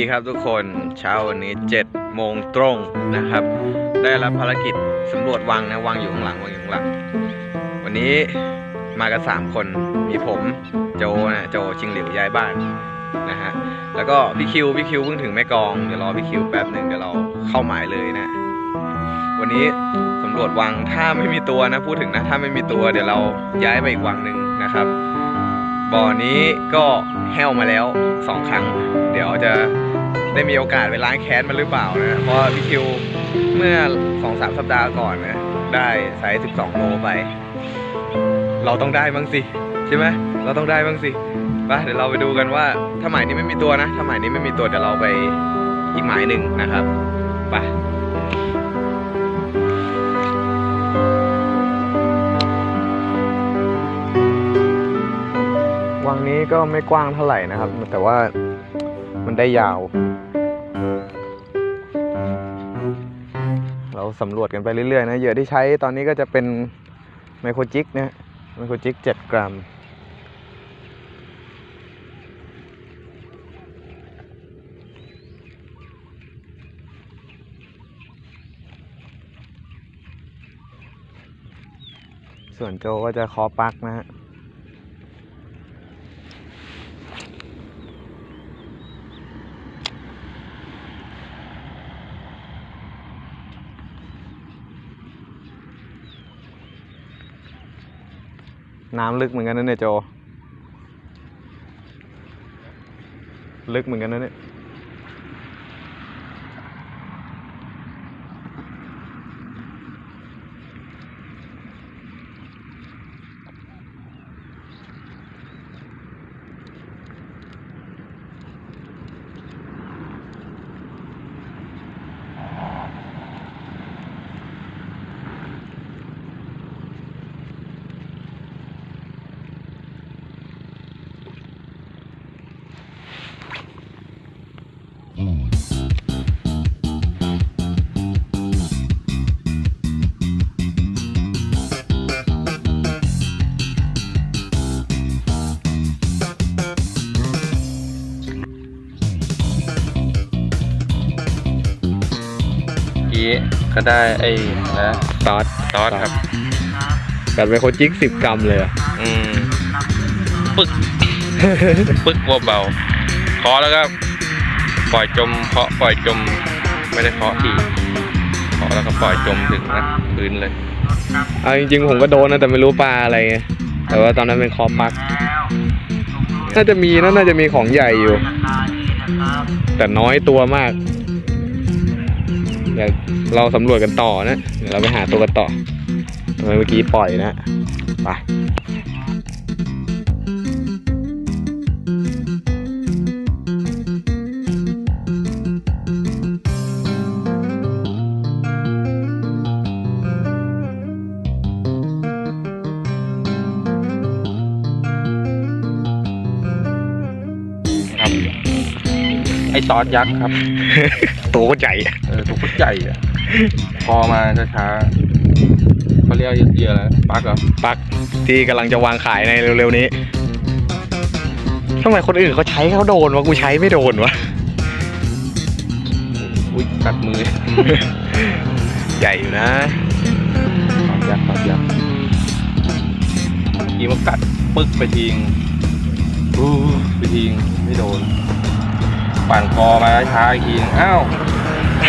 สวัสดีครับทุกคนเช้าวันนี้7โมงตรงนะครับ ได้รับภารกิจสำรวจวังนะวังอยู่ข้างหลังวังอยู่ข้างหลัง วันนี้มากัน3คนมีผมโจนะโจชิงหลิวย้ายบ้านนะฮะแล้วก็พี่คิวพี่คิวเพิ่งถึงแม่กองเดี๋ยวรอพี่คิวแป๊บหนึ่งเดี๋ยวเราเข้าหมายเลยนะ วันนี้สำรวจวังถ้าไม่มีตัวนะพูดถึงนะถ้าไม่มีตัวเดี๋ยวเราย้ายไปอีกวังหนึ่งนะครับบ่อนี้ก็แห้วมาแล้วสองครั้ง เดี๋ยวจะ ได้มีโอกาสไปล้างแค้นมันหรือเปล่านะเพราะพี่คิวเมื่อสองสามสัปดาห์ก่อนนะได้ไซส์12 โลไป เราต้องได้บ้างสิใช่ไหมเราต้องได้บ้างสิไปเดี๋ยวเราไปดูกันว่าถ้าหมายนี้ไม่มีตัวนะถ้าหมายนี้ไม่มีตัวเดี๋ยวเราไปอีกหมายหนึ่งนะครับไปวังนี้ก็ไม่กว้างเท่าไหร่นะครับ แต่ว่า มันได้ยาว เราสำรวจกันไปเรื่อยๆนะเหยื่อที่ใช้ตอนนี้ก็จะเป็นไมโครจิกนะไมโครจิก7กรัม ส่วนโจก็จะคอปักนะฮะ น้ำลึกเหมือนกันนะเนี่ยโจ ลึกเหมือนกันนะเนี่ย กี้ก็ได้ไอ้นะซอสซอสครับกัดไมโครจิกสิบกรัมเลยอะอืมปึก ปึกเบาๆเคาะแล้วก็ปล่อยจมเคาะปล่อยจมไม่ได้เคาะทีเคาะแล้วก็ปล่อยจมถึงนะพื้นเลยเอาจริงๆผมก็โดนนะแต่ไม่รู้ปลาอะไรไงแต่ว่าตอนนั้นเป็นคอปักน่าจะมีนะน่าจะมีของใหญ่อยู่ แต่น้อยตัวมากเดี๋ยว เราสำรวจกันต่อนะเดี๋ยวเราไปหาตัวกันต่อทำไมเมื่อกี้ปล่อยนะไปครับไอ้ซอสยักษ์ครับ ตัวก็ใหญ่ เออตัวโคตรใหญ่อะ พอมาช้าๆเขาเรียกเหยื่ออะไรปักเหรอปักที่กำลังจะวางขายในเร็วๆนี้ทำไมคนอื่นเขาใช้เขาโดนวะกูใช้ไม่โดนวะ อุ้ยกัดมือ ใหญ่อยู่นะซอสยักษ์ซอสยักษ์เมื่อกี้มันกัดปึ๊กไปทิ้งอู้ไปทิ้งไม่โดน ปั่นคอมาช้าอีกทีนึงอ้าว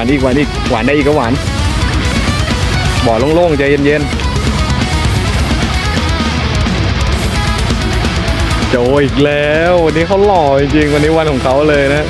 านหวานอีกหวานอีกหวานได้อีกก็หวาน บ่อโล่งๆใจเย็นๆโจอีกแล้ว วันนี้เขาหล่อจริงๆวันนี้วันของเขาเลยนะ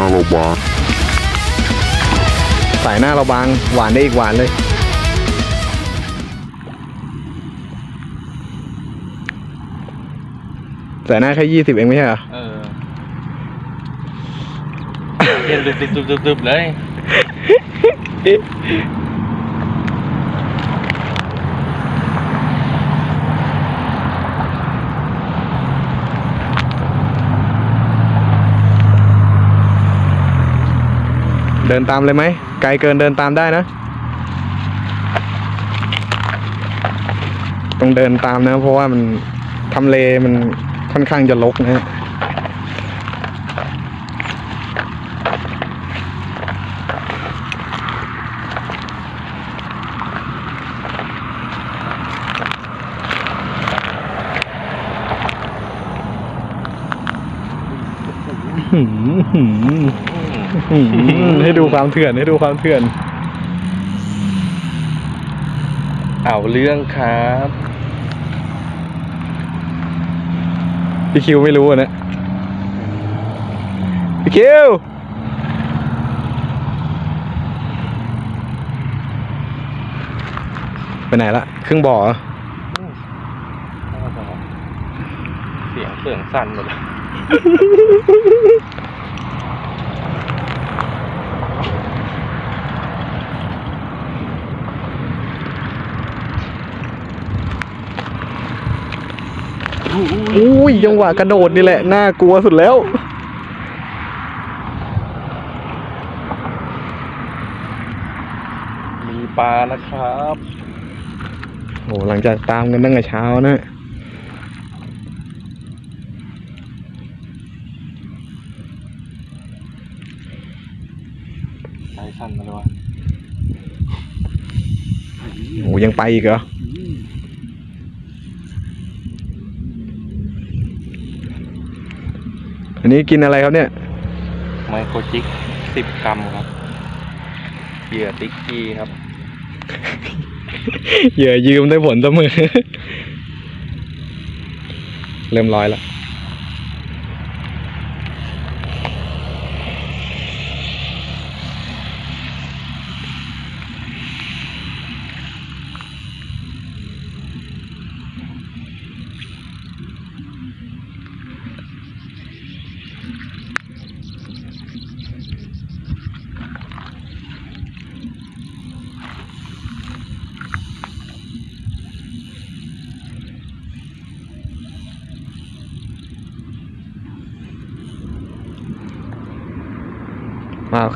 น้าเราบางสายหน้าเราบางหวานได้อีกหวานเลย สายหน้าแค่ยี่สิบเองไม่ใช่เหรอ เออเย็นดึบดึบดึบดึบดึบเลย เดินตามเลยไหม ไกลเกินเดินตามได้นะ ต้องเดินตามนะ เพราะว่ามันทำเลมันค่อนข้างจะลกนะฮะ หืมหืมหืมให้ดู ความเถื่อนให้ดูความเถื่อน เอาเรื่องครับพี่คิวไม่รู้อะนะพี่คิวไปไหนละครึ่งบ่อเสียงเสียงสั่นหมดเลย อุ้ยจังหวะกระโดดนี่แหละ น่ากลัวสุดแล้วมีปลานะครับโอ้หลังจากตามกันตั้งแต่เช้านะใจสั่นมาเลยวะโอ้ยังไปอีกเหรอ นนี้กินอะไรครับเนี่ย ไมโครจิกสิบกรัมครับ เหยื่อติ๊กกี้ครับ เหยื่อยืมได้ผลเสมอ เริ่มร้อยแล้ว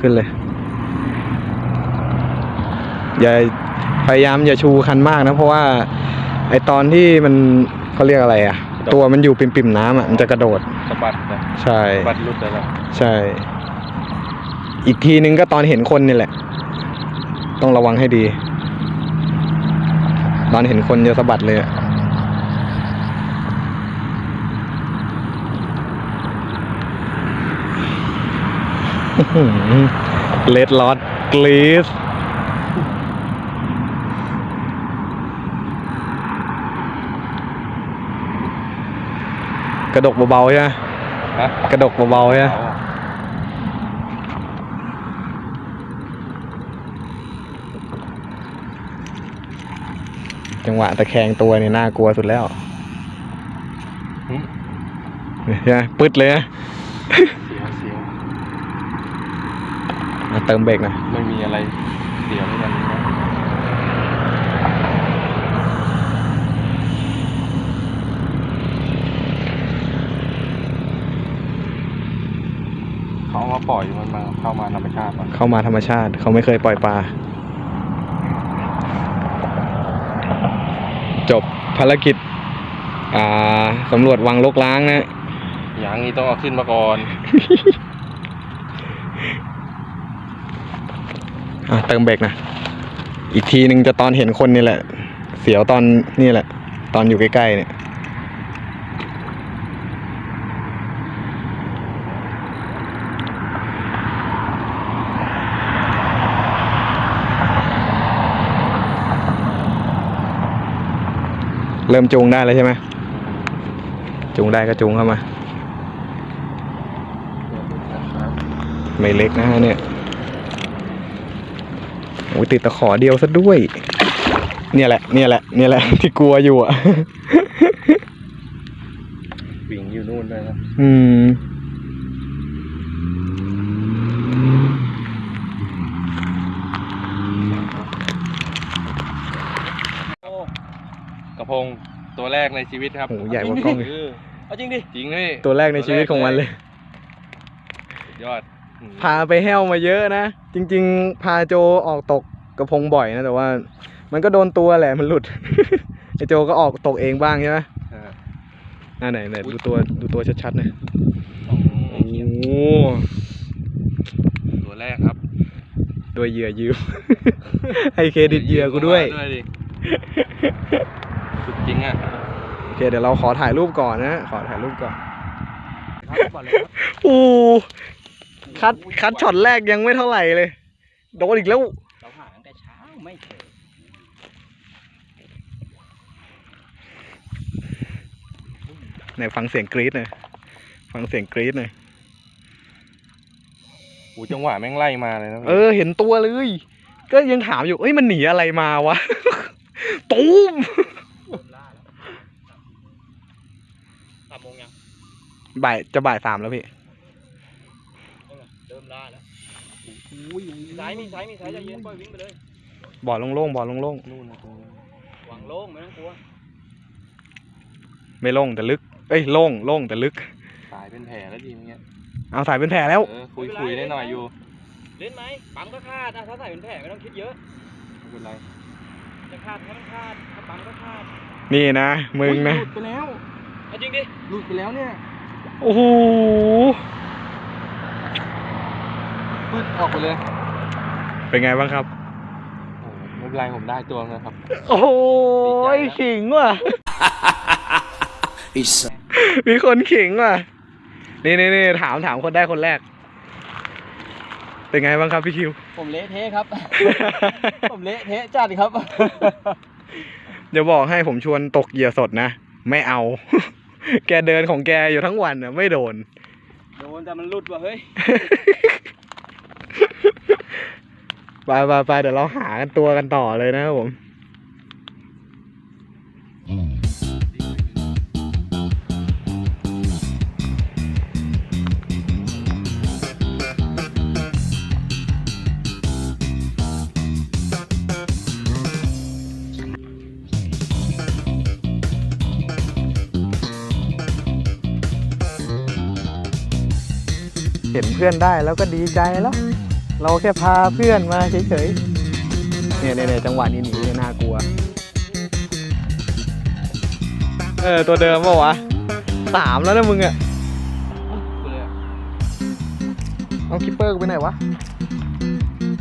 ขึ้นเลย อย่าพยายามอย่าชูคันมากนะ เพราะว่า ไอตอนที่มันเขาเรียกอะไรอะกระโดดตัวมันอยู่ปิ่มๆน้ำอะมันจะกระโดดสะบัดนะใช่สะบัดรุดเลยนะใช่ อีกทีนึงก็ตอนเห็นคนนี่แหละ ต้องระวังให้ดี ตอนเห็นคนจะสะบัดเลยอะ เลดลอดกรีสกระดกเบาๆใช่ไหมฮะกระดกเบาๆใช่ไหมเอาจังหวะตะแคงตัวนี่น่ากลัวสุดแล้วหึใช่ไหมปึ๊ดเลยนะเสียวเสียว อะเติมเบรกหน่อยไม่มีอะไรเสียวไม่กันนี้นะเขาเอามาปล่อยมันมาเข้ามาธรรมชาติปะเข้ามาธรรมชาติ เขาไม่เคยปล่อยปลา จบภารกิจ อ่าสำรวจวังลกล้างนะอย่างนี้ต้องเอาขึ้นมาก่อน อะเติมเบรกนะ อีกทีหนึ่งจะตอนเห็นคนนี่แหละ เสียวตอนนี่แหละ ตอนอยู่ใกล้ๆเนี่ยเริ่มจูงได้แล้วใช่ไหมจูงได้ก็จูงเข้ามา ไม่เล็กนะฮะเนี่ย โอ้ยติดตะขอเดียวซะด้วย เนี่ยแหละ เนี่ยแหละ เนี่ยแหละ ที่กลัวอยู่อะวิ่งอยู่นู่นเลยนะอืมโอ้กระพงตัวแรกในชีวิตครับโอ้โหใหญ่กว่ากล้องอีก เออเอาจริงดิ จริงนี่ตัวแรกในชีวิตของมันเลย สุดยอดอืม พาไปแห้วมาเยอะนะ จริง ๆ พาโจออกตกกระพงบ่อยนะ แต่ว่า มันก็โดนตัวแหละมันหลุด ไอโจก็ออกตกเองบ้างใช่ไหมอ่าอ่าไหนไหนอุ๊ยดูตัวดูตัวชัดๆหน่อยโอ้โหโอ้ตัวแรกครับ ตัวเหยื่อยืม ให้เครดิตเหยื่อกูด้วยด้วยดิสุดจริงอะ โอเคเดี๋ยวเราขอถ่ายรูปก่อนนะ ขอถ่ายรูปก่อนครับก่อนเลยครับโอ้ คัดคัดช็อตแรกยังไม่เท่าไหร่เลย โดนอีกแล้ว เราหาตั้งแต่เช้าไม่เจอไหนฟังเสียงกรี๊ดหน่อยฟังเสียงกรี๊ดหน่อยโอ้จังหวะแม่งไล่มาเลยนะพี่เออ เห็นตัวเลย ก็ยังถามอยู่เอ้ยมันหนีอะไรมาวะ ตูมเริ่มล่าแล้วสามโมงยังบ่ายจะบ่ายสามแล้วพี่ เริ่มล่าแล้ว อุ้ยมีสายมีสายมีสายใจเย็นปล่อยวิ่งไปเลยบ่อโล่งๆบ่อโล่งนู่นนะตรงนู้นวางโล่งไม่ต้องกลัวๆไม่โล่งแต่ลึกเอ้ยโล่งโล่งแต่ลึกสายเป็นแผลแล้วดีอย่างเงี้ยเอาสายเป็นแผลแล้ว เออคุยคุยได้หน่อยอยู่เล่นไหมปั๊มก็คาดนะถ้าใส่เป็นแผลไม่ต้องคิดเยอะไม่เป็นไรจะคาดก็ต้องคาดถ้าปั๊มก็คาดนี่นะมึงนะ หลุดไปแล้วเอาจริงดิหลุดไปแล้วเนี่ยโอ้โห ปึ๊ดออกไปเลยเป็นไงบ้างครับ โอ้ไม่เป็นไรผมได้ตัวนะครับ โอ้ยดีใจนะขิงว่ะมีคนขิงว่ะ นี่นี่นี่ถามถามคนได้คนแรก เป็นไงบ้างครับพี่คิว ผมเละเทะครับ ผมเละเทะจัดครับ เดี๋ยวบอกให้ผมชวนตกเหยื่อสดนะ ไม่เอา แกเดินของแกอยู่ทั้งวันน่ะไม่โดน โดนแต่มันหลุดว่ะเฮ้ย ไปไปไปเดี๋ยวเราหากันตัวกันต่อเลยนะครับผมเห็นเพื่อนได้แล้วก็ดีใจแล้ว เราแค่พาเพื่อนมาเฉยๆเนี่ยเนี่ยเนี่ยจังหวะนี้หนีเนี่ยน่ากลัว เออ ตัวเดิมปะวะสามแล้วนะมึงอะไปเลยอะเอาคิปเปอร์กูไปไหนวะ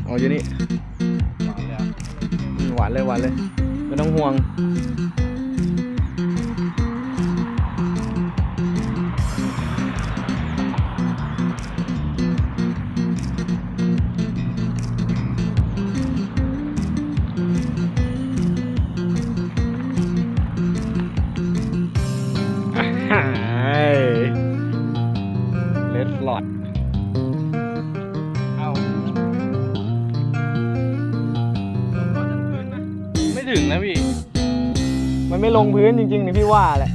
เอาอยู่นี่หวานเลยอะอืมหวานเลยหวานเลยไม่ต้องห่วง พื้นจริงๆนี่พี่ว่าแหละ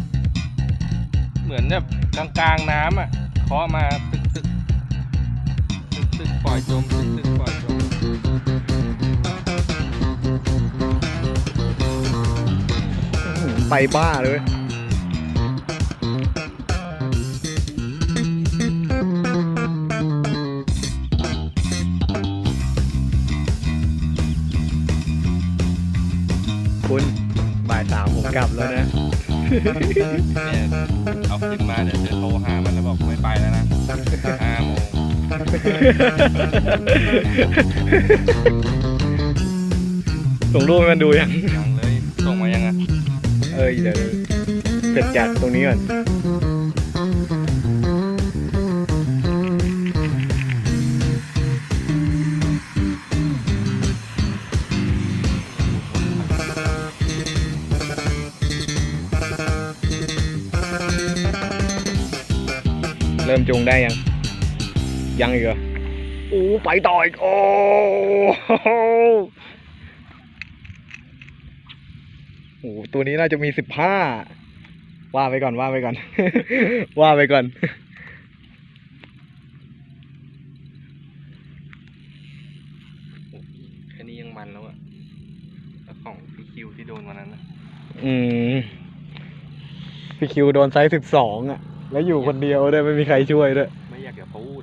เหมือนแบบกลางกลางๆน้ำอะเคาะมาตึกตึกตึกตึกปล่อยจมตึกตึกปล่อยจมไปบ้าเลยเว้ยคุณบ่ายสามผมกลับแล้วนะ เนี่ยเอาขึ้นมาเดี๋ยวจะโทรหามันแล้วบอกไม่ไปแล้วนะห้าโมงส่งรูปให้มันดูยังยังเลยส่งมายังอะ เออเดี๋ยวเสร็จจากตรงนี้ก่อน เริ่มจูงได้ยัง ยังอีกเหรอโอ้ไปต่ออีก โอ้โหโอ้ตัวนี้น่าจะมีสิบห้าว่าไปก่อนว่าไปก่อน ว่าไปก่อน แค่นี้ยังมันแล้วอะแล้วของพี่คิวที่โดนวันนั้นนะอืม พี่คิวโดนไซส์สิบสองอะ แล้วอยู่คนเดียวด้วยไม่มีใครช่วยด้วยไม่อยากจะพูด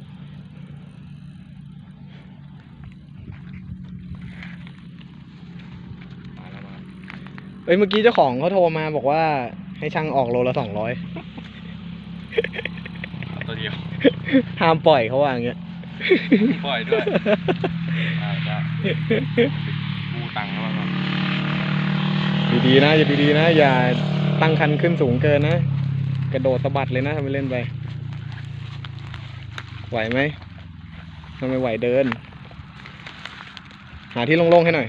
มาแล้วมาเอ้ยเมื่อกี้เจ้าของเขาโทรมาบอกว่า ให้ช่างออกโลละสองร้อยเอาตัวเดียว ห้ามปล่อยเขาว่าอย่างเงี้ย ปล่อยด้วย ได้ได้กูตังค์แล้วมั้ง ดีๆนะอย่าดีๆนะ อย่าตั้งคันขึ้นสูงเกินนะ กระโดดสะบัดเลยนะทำไมเล่นไป ไหวไหมทำไมไหวเดิน หาที่โล่งๆให้หน่อย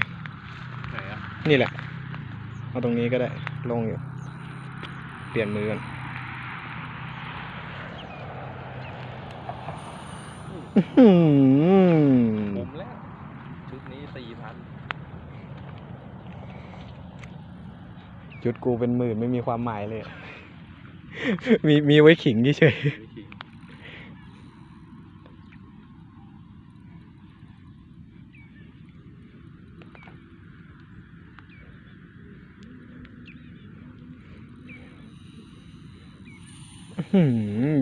ไหนอะนี่แหละ เอาตรงนี้ก็ได้โล่งอยู่ เปลี่ยนมือกันอื้อหือคุ้มแล้ว ชุดนี้สี่พันจุดกูเป็นหมื่นไม่มีความหมายเลย มีมีไว้ขิงเฉย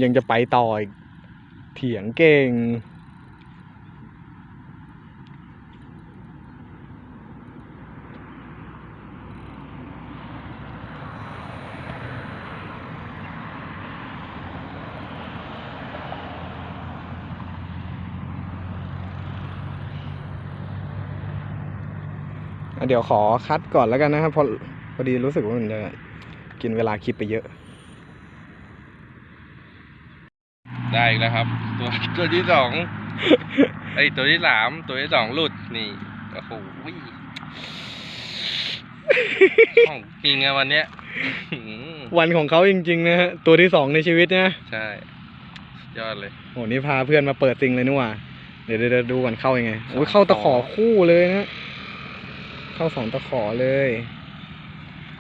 ยังจะไปต่ออีก เถียงเก่ง เดี๋ยวขอคัดก่อนแล้วกันนะครับเพราะพอดีรู้สึกว่ามันจะกินเวลาคลิปไปเยอะ ได้อีกแล้วครับ ตัวตัวที่สองไอยตัวที่สามตัวที่สองหลุดนี่โอ้โหของจริงอะวันเนี้ยอื้อหือวันของเขาจริงๆนะฮะตัวที่สองในชีวิตนะใช่สุดยอดเลยโหนี่พาเพื่อนมาเปิดซิงเลยนี่หว่าเดี๋ยวเดี๋ยวเดี๋ยวดูก่อนเข้ายังไงโอ้ยสองเข้าตะขอต่อคู่เลยนะ เข้าสองตะขอเลย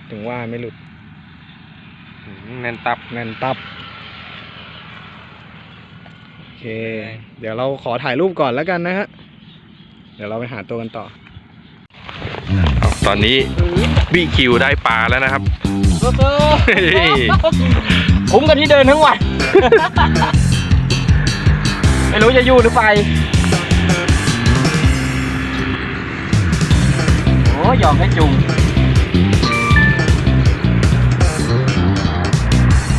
ถึงว่าไม่หลุดอื้อหือแน่นตับแน่นตับ โอเค เดี๋ยวเราขอถ่ายรูปก่อนแล้วกันนะฮะ เดี๋ยวเราไปหาตัวกันต่อ ตอนนี้บีคิวได้ปลาแล้วนะครับเฮ้ยคุ้มกันที่เดินทั้งวัน ไม่รู้จะอยู่หรือไป ยอมให้จุง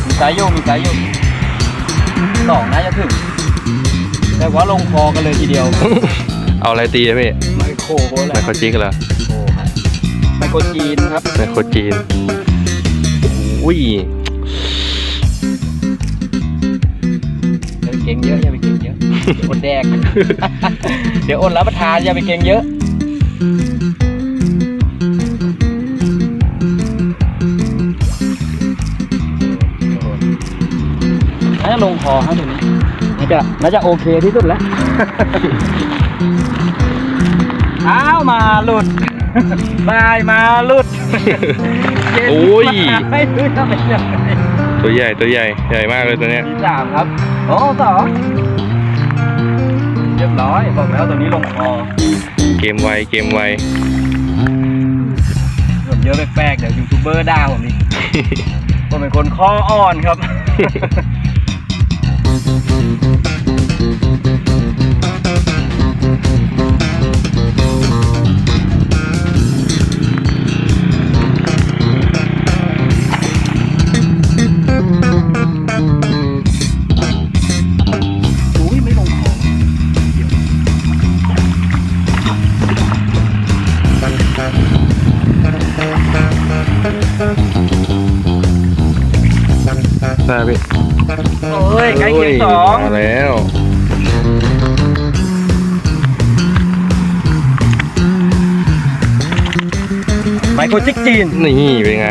มีสายโยงมีสายโยงสองน่าจะถึง แต่ว่าลงคอกันเลยทีเดียว เอาอะไรตีอะพี่ไมโครโคอะไรไมโครจิกเหรอโอ้ครับไมโครจีนครับไมโครจีนอุ้ยอย่าไปเก่งเยอะอย่าไปเก่งเยอะเดี๋ยวอดแดก เดี๋ยวอดรับประทานอย่าไปเก่งเยอะ งคอครับตรงนี้น่าจะน่าจะโอเคที่สุดแล้วอ้าวมาหลุดบายมาหลุดโอ้ยไม่รู้จะเป็นยังไงตัวใหญ่ตัวใหญ่ใหญ่มากเลยตัวเนี้ยที่สามครับโอ้สองเรียบร้อยบอกแล้วตัวนี้ลงคอเกมไวเกมไวส่วนเยอะแปลกๆเดี๋ยวยูทูบเบอร์ด่าผมอีกผมเป็นคนคออ่อนครับ ไมโครจิกจีน นี่เป็นไง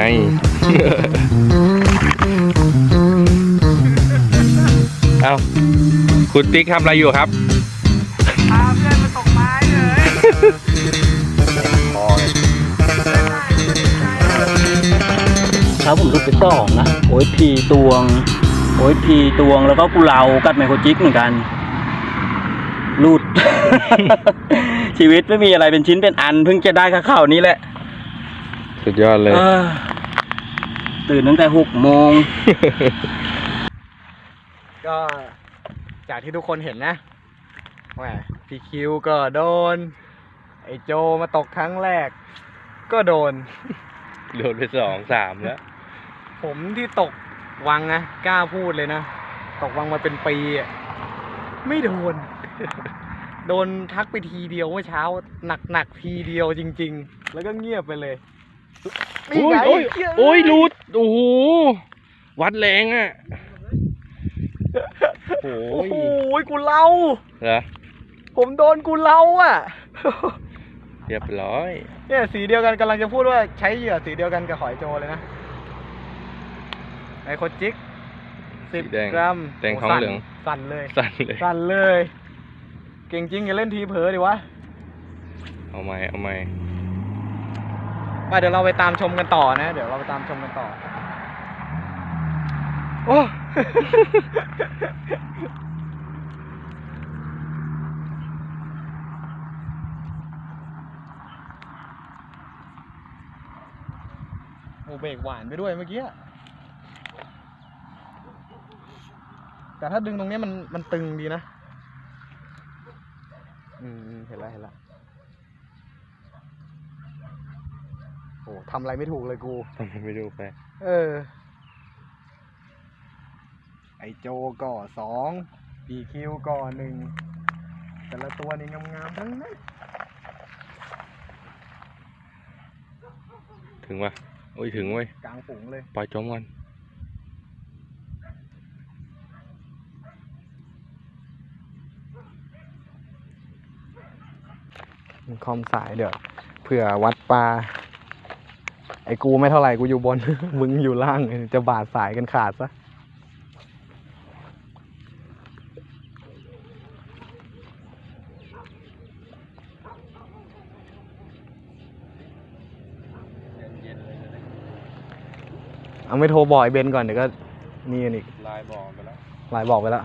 เอ้าคุณติ๊กทำอะไรอยู่ครับอ้าคอเลยเช้าผมลูกไปสองนะ โอ้ยพีตวง โอ้ยพีตวงแล้วก็กุเลากัดไมโครจิกเหมือนกันรูด ชีวิตไม่มีอะไรเป็นชิ้นเป็นอัน เพิ่งจะได้ข้าวนี้แหละ สุดยอดเลย เออตื่นตั้งแต่หกโมง ก็จากที่ทุกคนเห็นนะแหมพี่คิวก็โดน ไอโจมาตกครั้งแรก ก็โดน โดนไปสองสามแล้ว ผมที่ตกวังนะกล้าพูดเลยนะ ตกวังมาเป็นปีอะไม่โดน โดนทักไปทีเดียวเมื่อเช้า หนักหนักๆทีเดียวจริง ๆ แล้วก็เงียบไปเลยนี่ โอ้ยไงโอ้ยเหี้โอ้ยรูดโอ้โหวัดแรงอะโอ้โอ้ยโหกูเล่าเหรอผมโดนกูเล่าอะเรียบร้อยเนี่ยสีเดียวกันกำลังจะพูดว่าใช้เหยื่อสีเดียวกันกับหอยโจเลยนะไอโคจิกสิบสีแดงกรัมแดงโทองเหลืองสั่นเลยสั่นเลยสั่นเลย เก่งจริงอย่าเล่นทีเผลอดิวะ เอาใหม่เอาใหม่ ไปเดี๋ยวเราไปตามชมกันต่อนะ เดี๋ยวเราไปตามชมกันต่อ โอ้ โอเบรกหวานไปด้วยเมื่อกี้ แต่ถ้าดึงตรงนี้มันมันตึงดีนะ อืม เห็นแล้วเห็นแล้ว โอ้ทำอะไรไม่ถูกเลยกูทำไมไม่ดูไปเออ ไอโจก่อสองปีคิวก่อหนึ่งแต่ละตัวนี่งามๆทั้งนั้นถึงวะโอ้ยถึงเว้ยกลางฝูงเลยปล่อยจมก่อนคอมสายเดี๋ยวเผื่อวัดปลา ไอ้กูไม่เท่าไหร่กูอยู่บน มึงอยู่ล่างจะบาดสายกันขาดซะเอาไม่โทรบอกไอ้เบนก่อนเดี๋ยวก็นี่กันอีกลายบอกไปแล้วไลน์บอกไปแล้ว